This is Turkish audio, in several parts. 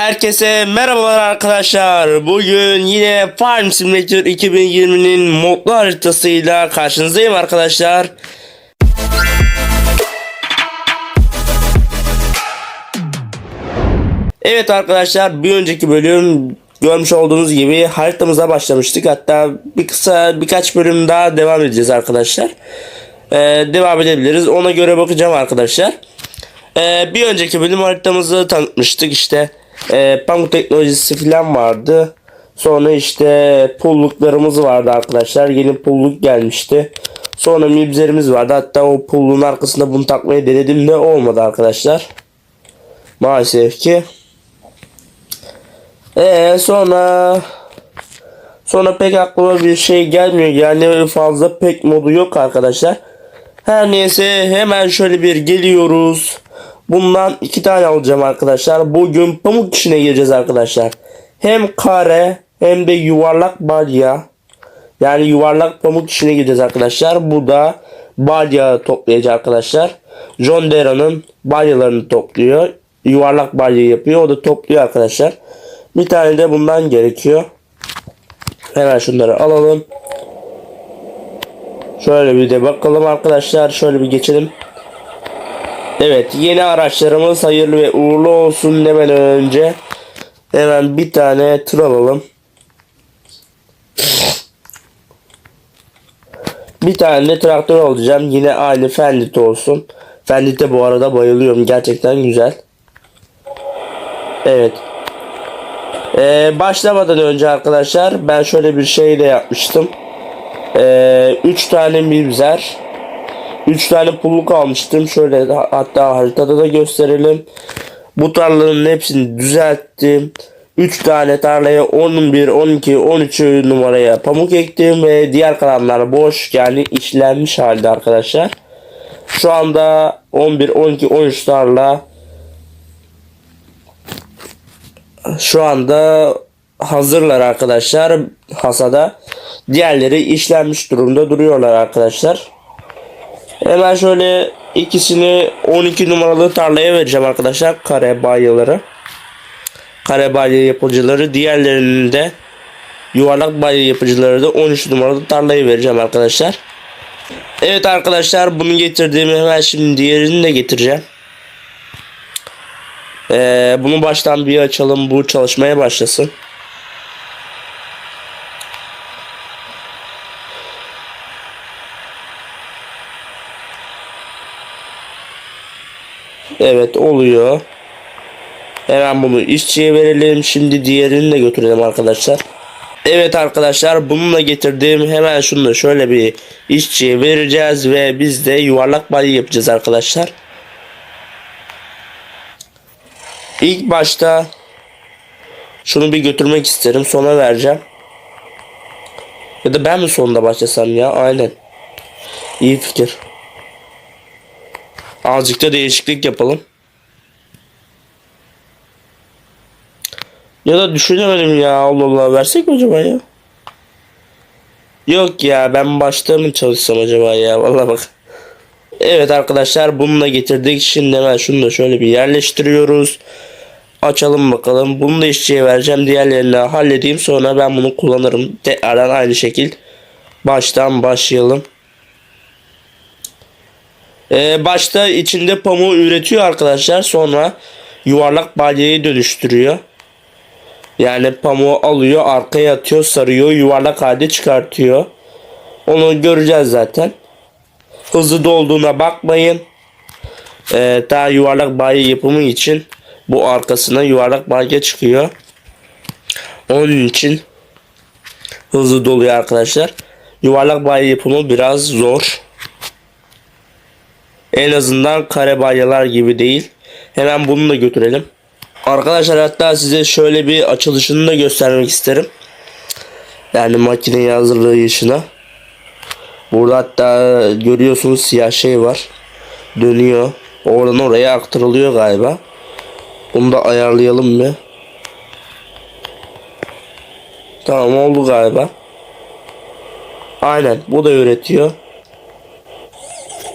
Herkese merhabalar arkadaşlar. Bugün yine Farm Simulator 2020'nin modlu haritasıyla karşınızdayım arkadaşlar. Evet arkadaşlar bir önceki bölüm görmüş olduğunuz gibi haritamıza başlamıştık. Hatta bir kısa birkaç bölüm daha devam edeceğiz arkadaşlar. Ee, devam edebiliriz. Ona göre bakacağım arkadaşlar. Ee, bir önceki bölüm haritamızı tanıtmıştık işte e, pamuk teknolojisi falan vardı. Sonra işte pulluklarımız vardı arkadaşlar. Yeni pulluk gelmişti. Sonra mibzerimiz vardı. Hatta o pulluğun arkasında bunu takmayı denedim de olmadı arkadaşlar. Maalesef ki. Ee, sonra sonra pek aklıma bir şey gelmiyor. Yani fazla pek modu yok arkadaşlar. Her neyse hemen şöyle bir geliyoruz. Bundan iki tane alacağım arkadaşlar. Bugün pamuk işine gireceğiz arkadaşlar. Hem kare hem de yuvarlak balya. Yani yuvarlak pamuk işine gireceğiz arkadaşlar. Bu da balya toplayacak arkadaşlar. John Dera'nın balyalarını topluyor. Yuvarlak balya yapıyor. O da topluyor arkadaşlar. Bir tane de bundan gerekiyor. Hemen şunları alalım. Şöyle bir de bakalım arkadaşlar. Şöyle bir geçelim. Evet yeni araçlarımız hayırlı ve uğurlu olsun demeden önce hemen bir tane tır alalım. Bir tane de traktör alacağım. Yine aynı Fendit olsun. Fendit'e bu arada bayılıyorum. Gerçekten güzel. Evet. Ee, başlamadan önce arkadaşlar ben şöyle bir şey de yapmıştım. 3 ee, tane mibzer 3 tane pulluk almıştım. Şöyle hatta haritada da gösterelim. Bu tarlaların hepsini düzelttim. 3 tane tarlaya 11, 12, 13 numaraya pamuk ektim ve diğer kalanlar boş yani işlenmiş halde arkadaşlar. Şu anda 11, 12, 13 tarla şu anda hazırlar arkadaşlar hasada. Diğerleri işlenmiş durumda duruyorlar arkadaşlar. Hemen şöyle ikisini 12 numaralı tarlaya vereceğim arkadaşlar. Kare balyaları. Kare balya yapıcıları. Diğerlerinin de yuvarlak balya yapıcıları da 13 numaralı tarlayı vereceğim arkadaşlar. Evet arkadaşlar bunu getirdiğimi hemen şimdi diğerini de getireceğim. Ee, bunu baştan bir açalım. Bu çalışmaya başlasın. Evet oluyor. Hemen bunu işçiye verelim. Şimdi diğerini de götürelim arkadaşlar. Evet arkadaşlar bununla getirdim. Hemen şunu da şöyle bir işçiye vereceğiz ve biz de yuvarlak balya yapacağız arkadaşlar. İlk başta şunu bir götürmek isterim. Sonra vereceğim. Ya da ben mi sonunda başlasam ya? Aynen. İyi fikir. Azıcık da değişiklik yapalım. Ya da düşünemedim ya Allah Allah versek mi acaba ya? Yok ya ben başta mı çalışsam acaba ya Vallahi bak. Evet arkadaşlar bunu da getirdik. Şimdi hemen şunu da şöyle bir yerleştiriyoruz. Açalım bakalım. Bunu da işçiye vereceğim. Diğerlerini halledeyim. Sonra ben bunu kullanırım. Tekrardan aynı şekil. Baştan başlayalım. Ee, başta içinde pamuğu üretiyor arkadaşlar. Sonra yuvarlak balyayı dönüştürüyor. Yani pamuğu alıyor, arkaya atıyor, sarıyor, yuvarlak halde çıkartıyor. Onu göreceğiz zaten. Hızlı dolduğuna bakmayın. Ee, daha yuvarlak balya yapımı için bu arkasına yuvarlak balya çıkıyor. Onun için hızlı doluyor arkadaşlar. Yuvarlak balya yapımı biraz zor. En azından kare balyalar gibi değil. Hemen bunu da götürelim. Arkadaşlar hatta size şöyle bir açılışını da göstermek isterim. Yani makineyi hazırlayışına. Burada hatta görüyorsunuz siyah şey var. Dönüyor. Oradan oraya aktarılıyor galiba. Bunu da ayarlayalım mı? Tamam oldu galiba. Aynen bu da üretiyor.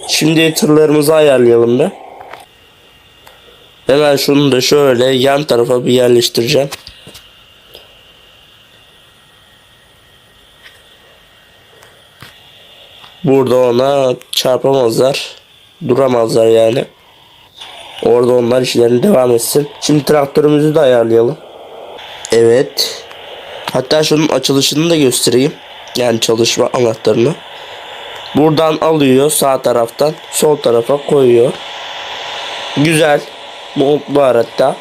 Şimdi tırlarımızı ayarlayalım da. Hemen şunu da şöyle yan tarafa bir yerleştireceğim. Burada ona çarpamazlar. Duramazlar yani. Orada onlar işlerine devam etsin. Şimdi traktörümüzü de ayarlayalım. Evet. Hatta şunun açılışını da göstereyim. Yani çalışma anahtarını. Buradan alıyor sağ taraftan sol tarafa koyuyor. Güzel. Mutlu hatta.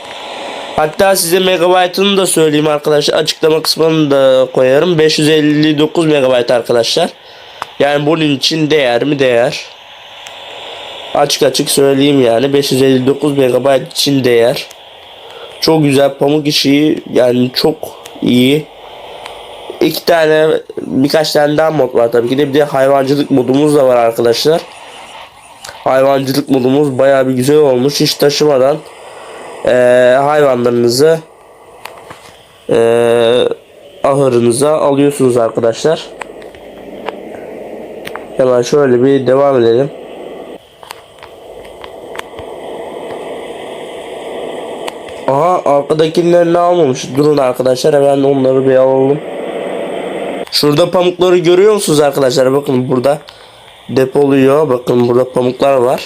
Hatta size megabaytını da söyleyeyim arkadaşlar. Açıklama kısmını da koyarım. 559 megabayt arkadaşlar. Yani bunun için değer mi değer. Açık açık söyleyeyim yani 559 megabayt için değer. Çok güzel pamuk işi yani çok iyi. İki tane birkaç tane daha mod var tabii ki de bir de hayvancılık modumuz da var arkadaşlar. Hayvancılık modumuz baya bir güzel olmuş hiç taşımadan e, hayvanlarınızı e, ahırınıza alıyorsunuz arkadaşlar. Hemen şöyle bir devam edelim. Aha arkadakilerini almamış. Durun arkadaşlar hemen onları bir alalım. Şurada pamukları görüyor musunuz arkadaşlar? Bakın burada depoluyor. Bakın burada pamuklar var.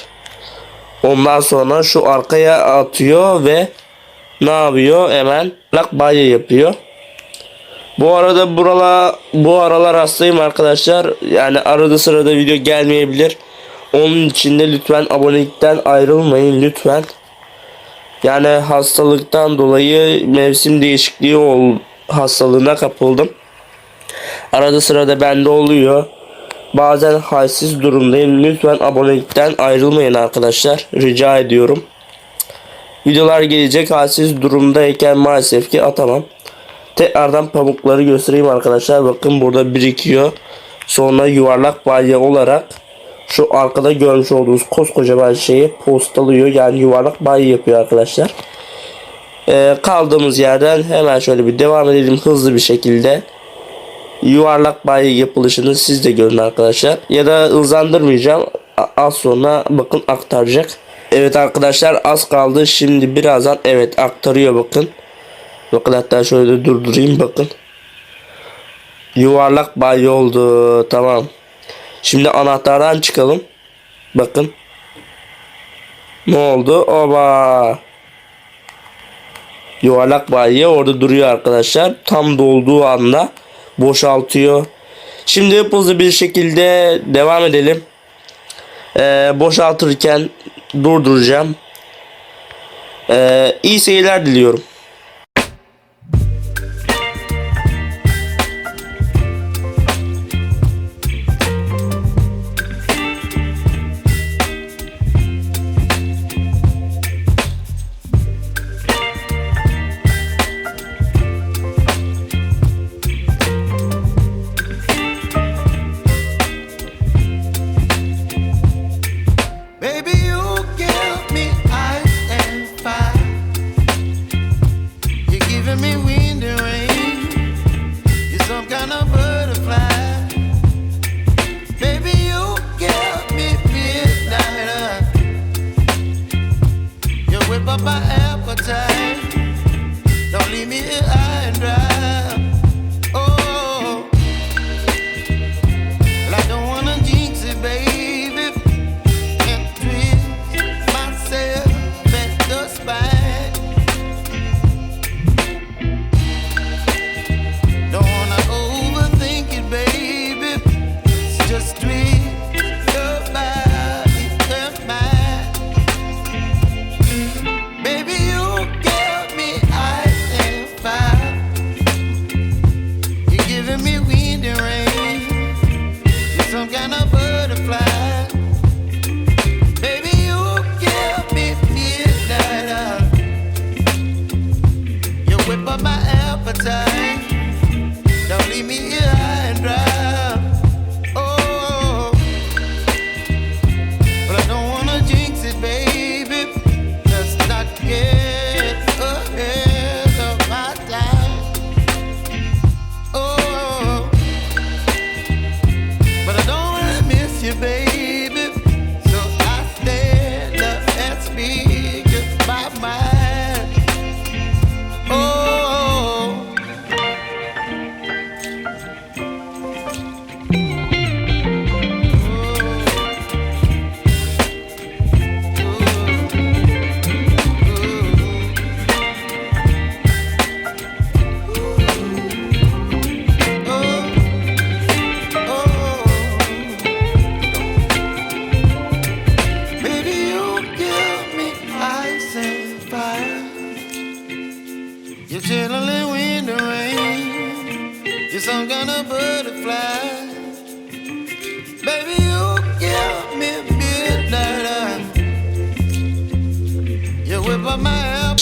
Ondan sonra şu arkaya atıyor ve ne yapıyor? Hemen lak banyo yapıyor. Bu arada burala bu aralar hastayım arkadaşlar. Yani arada sırada video gelmeyebilir. Onun için de lütfen abonelikten ayrılmayın lütfen. Yani hastalıktan dolayı mevsim değişikliği ol hastalığına kapıldım. Arada sırada bende oluyor. Bazen halsiz durumdayım. Lütfen abonelikten ayrılmayın arkadaşlar. Rica ediyorum. Videolar gelecek halsiz durumdayken maalesef ki atamam. Tekrardan pamukları göstereyim arkadaşlar. Bakın burada birikiyor. Sonra yuvarlak balya olarak şu arkada görmüş olduğunuz koskocaman şeyi postalıyor. Yani yuvarlak balya yapıyor arkadaşlar. Ee, kaldığımız yerden hemen şöyle bir devam edelim hızlı bir şekilde. Yuvarlak balya yapılışını siz de görün arkadaşlar. Ya da hızlandırmayacağım. Az sonra bakın aktaracak. Evet arkadaşlar az kaldı. Şimdi birazdan evet aktarıyor bakın. Bakın hatta şöyle durdurayım bakın. Yuvarlak balya oldu. Tamam. Şimdi anahtardan çıkalım. Bakın. Ne oldu? Oba. Yuvarlak balya orada duruyor arkadaşlar. Tam dolduğu anda boşaltıyor. Şimdi hızlı bir şekilde devam edelim. Ee, boşaltırken durduracağım. Ee, iyi seyirler diliyorum.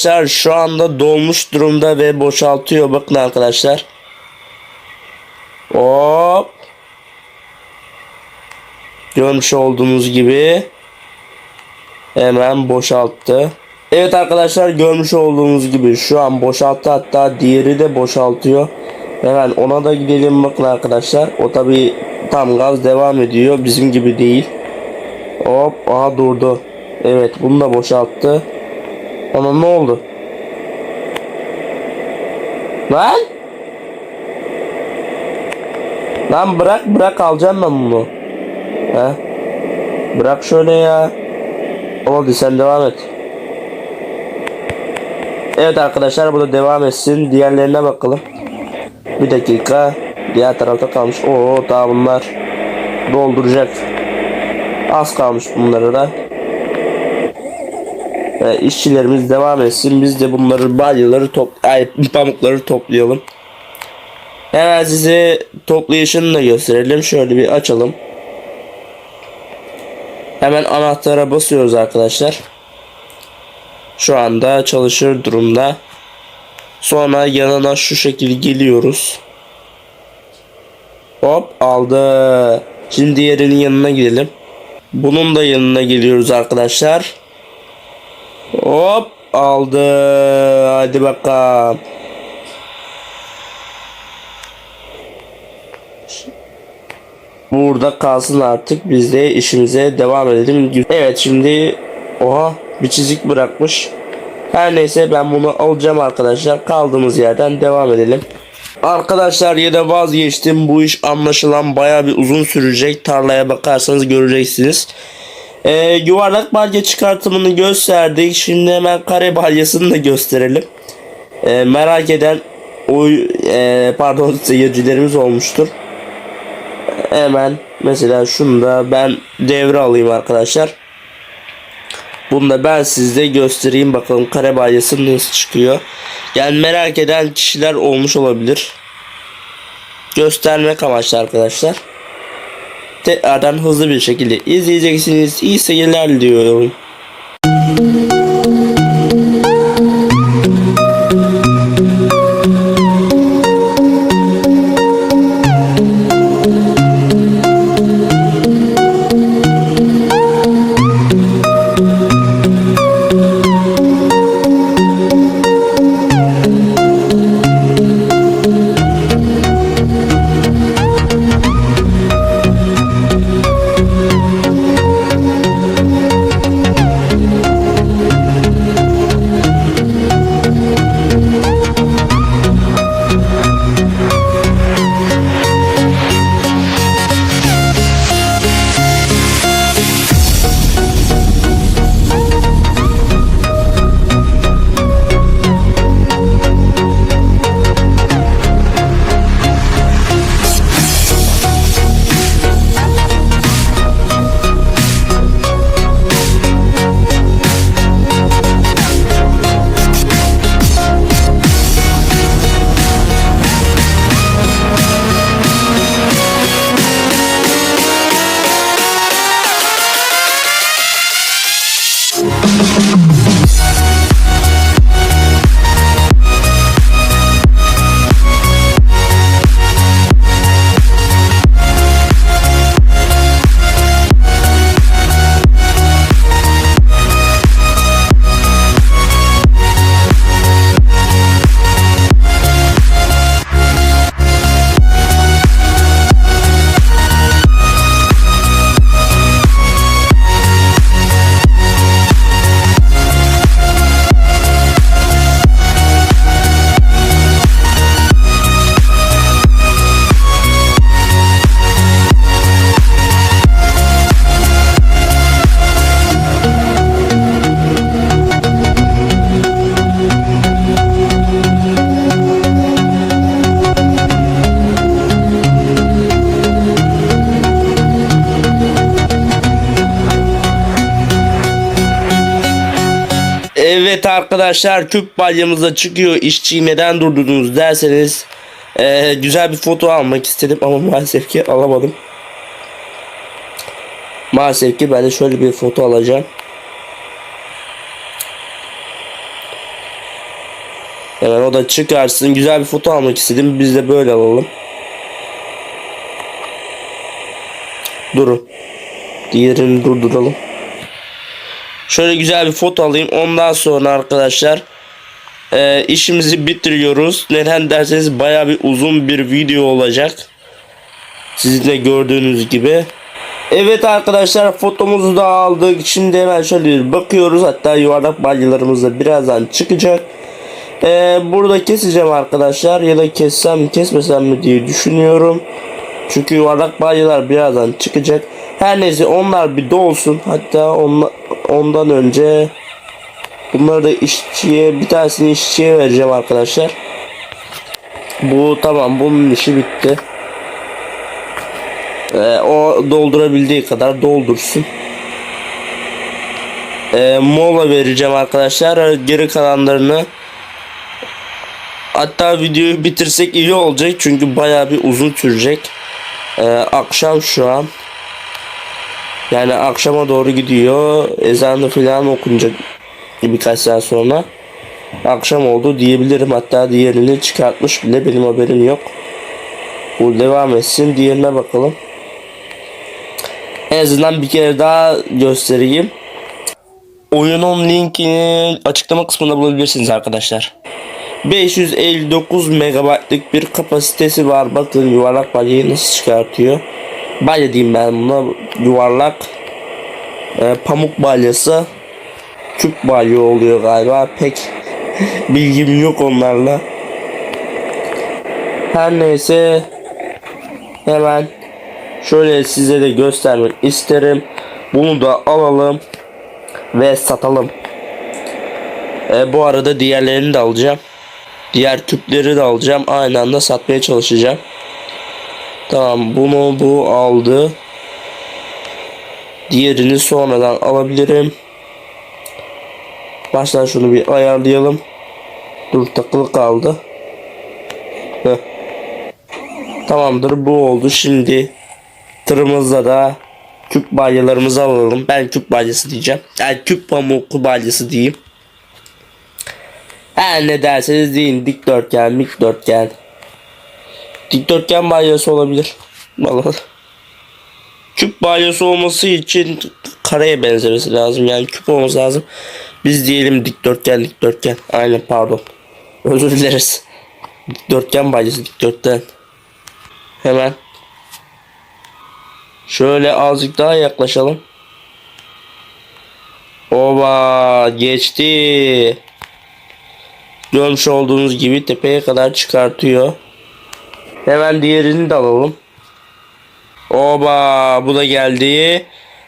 Arkadaşlar şu anda dolmuş durumda ve boşaltıyor. Bakın arkadaşlar. Hop. Görmüş olduğunuz gibi hemen boşalttı. Evet arkadaşlar görmüş olduğunuz gibi şu an boşalttı hatta diğeri de boşaltıyor. Hemen ona da gidelim bakın arkadaşlar. O tabi tam gaz devam ediyor. Bizim gibi değil. Hop aha durdu. Evet bunu da boşalttı. Ona ne oldu? Lan? Lan bırak bırak alacağım ben bunu. He? Bırak şöyle ya. Oldu sen devam et. Evet arkadaşlar bu da devam etsin. Diğerlerine bakalım. Bir dakika. Diğer tarafta kalmış. Oo daha bunlar dolduracak. Az kalmış bunlara da. Ve işçilerimiz devam etsin. Biz de bunları balyaları top ay, pamukları toplayalım. Hemen size toplayışını da gösterelim. Şöyle bir açalım. Hemen anahtara basıyoruz arkadaşlar. Şu anda çalışır durumda. Sonra yanına şu şekilde geliyoruz. Hop aldı. Şimdi diğerinin yanına gidelim. Bunun da yanına geliyoruz arkadaşlar. Hop aldı. Hadi bakalım. Burada kalsın artık. Biz de işimize devam edelim. Evet şimdi oha bir çizik bırakmış. Her neyse ben bunu alacağım arkadaşlar. Kaldığımız yerden devam edelim. Arkadaşlar yine vazgeçtim. Bu iş anlaşılan baya bir uzun sürecek. Tarlaya bakarsanız göreceksiniz. Ee, yuvarlak balya çıkartımını gösterdik. Şimdi hemen kare balyasını da gösterelim. Ee, merak eden oy e, pardon seyircilerimiz olmuştur. Hemen mesela şunu da ben devre alayım arkadaşlar. Bunu da ben size göstereyim bakalım kare balyası nasıl çıkıyor. Yani merak eden kişiler olmuş olabilir. Göstermek amaçlı arkadaşlar. Tekrardan hızlı bir şekilde izleyeceksiniz. İyi seyirler diliyorum. Evet arkadaşlar küp balyamıza çıkıyor. İşçiyi neden durdurdunuz derseniz eee, güzel bir foto almak istedim ama maalesef ki alamadım. Maalesef ki ben de şöyle bir foto alacağım. Hemen o da çıkarsın. Güzel bir foto almak istedim. Biz de böyle alalım. Durun. Diğerini durduralım. Şöyle güzel bir foto alayım. Ondan sonra arkadaşlar e, işimizi bitiriyoruz. Neden derseniz baya bir uzun bir video olacak. Sizin de gördüğünüz gibi. Evet arkadaşlar fotomuzu da aldık. Şimdi hemen şöyle bakıyoruz. Hatta yuvarlak balyalarımız da birazdan çıkacak. E, burada keseceğim arkadaşlar. Ya da kessem kesmesem mi diye düşünüyorum. Çünkü yuvarlak balyalar birazdan çıkacak. Her neyse onlar bir dolsun. Hatta onla, ondan önce bunları da işçiye bir tanesini işçiye vereceğim arkadaşlar. Bu tamam bunun işi bitti. Ee, o doldurabildiği kadar doldursun. Ee, mola vereceğim arkadaşlar. Geri kalanlarını Hatta videoyu bitirsek iyi olacak çünkü baya bir uzun sürecek. Ee, akşam şu an. Yani akşama doğru gidiyor. Ezanı falan okunacak birkaç saat sonra. Akşam oldu diyebilirim. Hatta diğerini çıkartmış bile benim haberim yok. Bu devam etsin. Diğerine bakalım. En azından bir kere daha göstereyim. Oyunun linkini açıklama kısmında bulabilirsiniz arkadaşlar. 559 megabaytlık bir kapasitesi var. Bakın yuvarlak balyayı nasıl çıkartıyor. Balya diyeyim ben buna. Yuvarlak e, pamuk balyası küp balya oluyor galiba. Pek bilgim yok onlarla. Her neyse hemen şöyle size de göstermek isterim. Bunu da alalım ve satalım. E, bu arada diğerlerini de alacağım. Diğer küpleri de alacağım. Aynı anda satmaya çalışacağım. Tamam bunu bu aldı. Diğerini sonradan alabilirim. Baştan şunu bir ayarlayalım. Dur takılı kaldı. Heh. Tamamdır bu oldu. Şimdi tırımızda da küp balyalarımızı alalım. Ben küp balyası diyeceğim. Yani küp pamuklu balyası diyeyim. Her ne derseniz deyin dikdörtgen, dikdörtgen. Dikdörtgen balyası olabilir. Vallahi. Küp balyası olması için kareye benzemesi lazım. Yani küp olması lazım. Biz diyelim dikdörtgen, dikdörtgen. Aynen pardon. Özür dileriz. Dikdörtgen balyası, dikdörtgen. Hemen. Şöyle azıcık daha yaklaşalım. Oba geçti. Görmüş olduğunuz gibi tepeye kadar çıkartıyor. Hemen diğerini de alalım. Oba bu da geldi.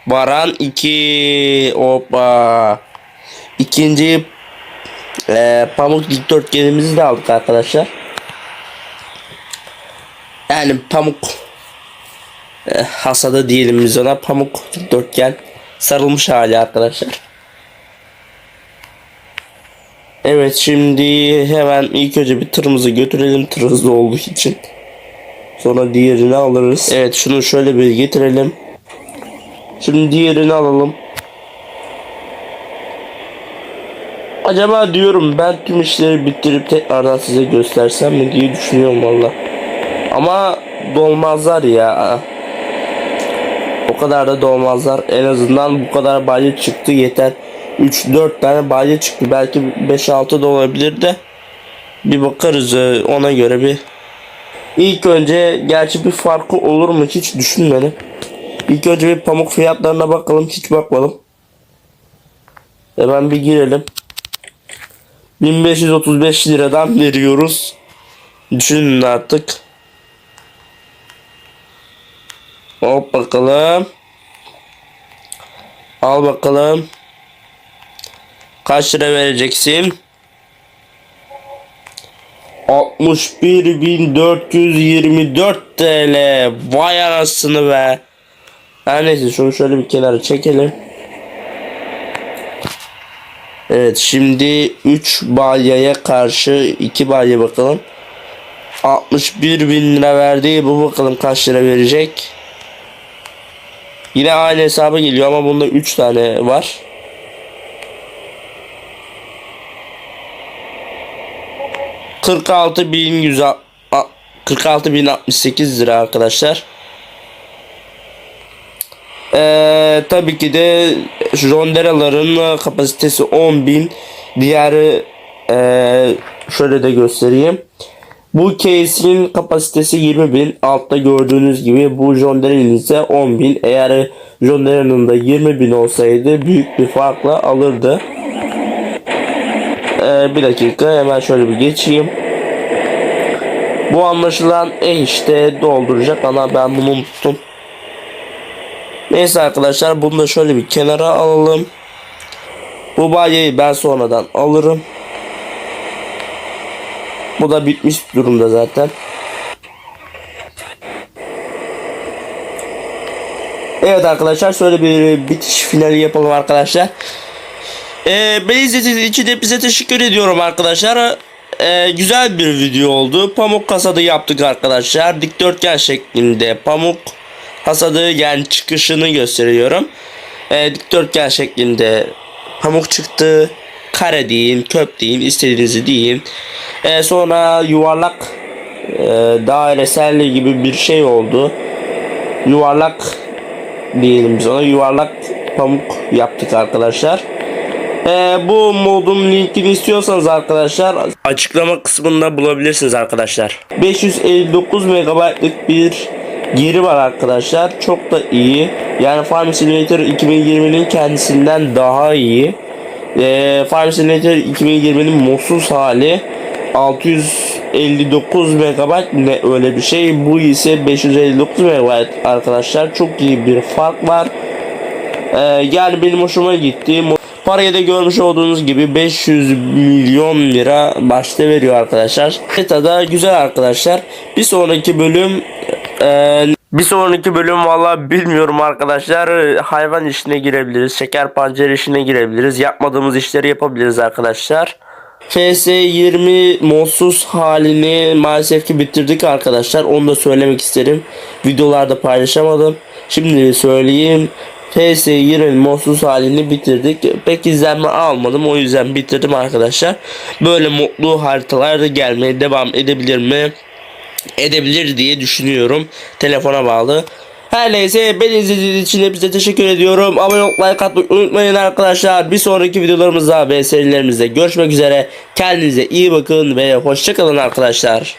Baran 2. Oba. İkinci e, pamuk dikdörtgenimizi de aldık arkadaşlar. Yani pamuk e, hasadı diyelim biz ona. Pamuk dikdörtgen sarılmış hali arkadaşlar. Evet şimdi hemen ilk önce bir tırımızı götürelim tır hızlı olduğu için. Sonra diğerini alırız. Evet şunu şöyle bir getirelim. Şimdi diğerini alalım. Acaba diyorum ben tüm işleri bitirip tekrardan size göstersem mi diye düşünüyorum valla. Ama dolmazlar ya. O kadar da dolmazlar. En azından bu kadar balya çıktı yeter. 3-4 tane balya çıktı. Belki 5-6 da olabilir de. Bir bakarız e, ona göre bir. İlk önce gerçi bir farkı olur mu hiç düşünmedim. İlk önce bir pamuk fiyatlarına bakalım. Hiç bakmadım. Hemen bir girelim. 1535 liradan veriyoruz. Düşünün artık. Hop bakalım. Al bakalım. Kaç lira vereceksin? 61.424 TL. Vay anasını be. Her neyse şunu şöyle bir kenara çekelim. Evet şimdi 3 balyaya karşı 2 balya bakalım. 61 bin lira verdi. Bu bakalım kaç lira verecek. Yine aynı hesaba geliyor ama bunda 3 tane var. Kırk altı bin yüz 46 bin 68 lira arkadaşlar. Ee, tabii ki de Ronderaların kapasitesi 10.000 diğeri ee, şöyle de göstereyim. Bu case'in kapasitesi 20.000 altta gördüğünüz gibi bu Jondera'nın ise 10.000 eğer Jondera'nın da 20.000 olsaydı büyük bir farkla alırdı. Ee, bir dakika hemen şöyle bir geçeyim. Bu anlaşılan e işte dolduracak ama ben bunu unuttum. Neyse arkadaşlar bunu da şöyle bir kenara alalım. Bu balyayı ben sonradan alırım. Bu da bitmiş durumda zaten. Evet arkadaşlar şöyle bir bitiş finali yapalım arkadaşlar. Ee, beni izlediğiniz için hepinize teşekkür ediyorum arkadaşlar. Ee, güzel bir video oldu. Pamuk hasadı yaptık arkadaşlar. Dikdörtgen şeklinde pamuk hasadı yani çıkışını gösteriyorum. Ee, dikdörtgen şeklinde pamuk çıktı. Kare deyin, köp deyin, istediğinizi deyin. Ee, sonra yuvarlak e, dairesel gibi bir şey oldu. Yuvarlak diyelim biz ona. Yuvarlak pamuk yaptık arkadaşlar. Ee, bu modun linkini istiyorsanız arkadaşlar açıklama kısmında bulabilirsiniz arkadaşlar. 559 MB'lık bir geri var arkadaşlar. Çok da iyi. Yani Farm Simulator 2020'nin kendisinden daha iyi. Ee, Farm Simulator 2020'nin mutsuz hali 659 MB ne öyle bir şey. Bu ise 559 MB arkadaşlar. Çok iyi bir fark var. Ee, yani benim hoşuma gitti. Parayı da görmüş olduğunuz gibi 500 milyon lira başta veriyor arkadaşlar. Beta da güzel arkadaşlar. Bir sonraki bölüm e, bir sonraki bölüm valla bilmiyorum arkadaşlar. Hayvan işine girebiliriz. Şeker pancar işine girebiliriz. Yapmadığımız işleri yapabiliriz arkadaşlar. FS20 modsuz halini maalesef ki bitirdik arkadaşlar. Onu da söylemek isterim. Videolarda paylaşamadım. Şimdi söyleyeyim. PS20 modsuz halini bitirdik. Pek izlenme almadım. O yüzden bitirdim arkadaşlar. Böyle mutlu haritalar da gelmeye devam edebilir mi? Edebilir diye düşünüyorum. Telefona bağlı. Her neyse beni izlediğiniz için hepinize teşekkür ediyorum. Abone olup like atmayı unutmayın arkadaşlar. Bir sonraki videolarımızda ve serilerimizde görüşmek üzere. Kendinize iyi bakın ve hoşçakalın arkadaşlar.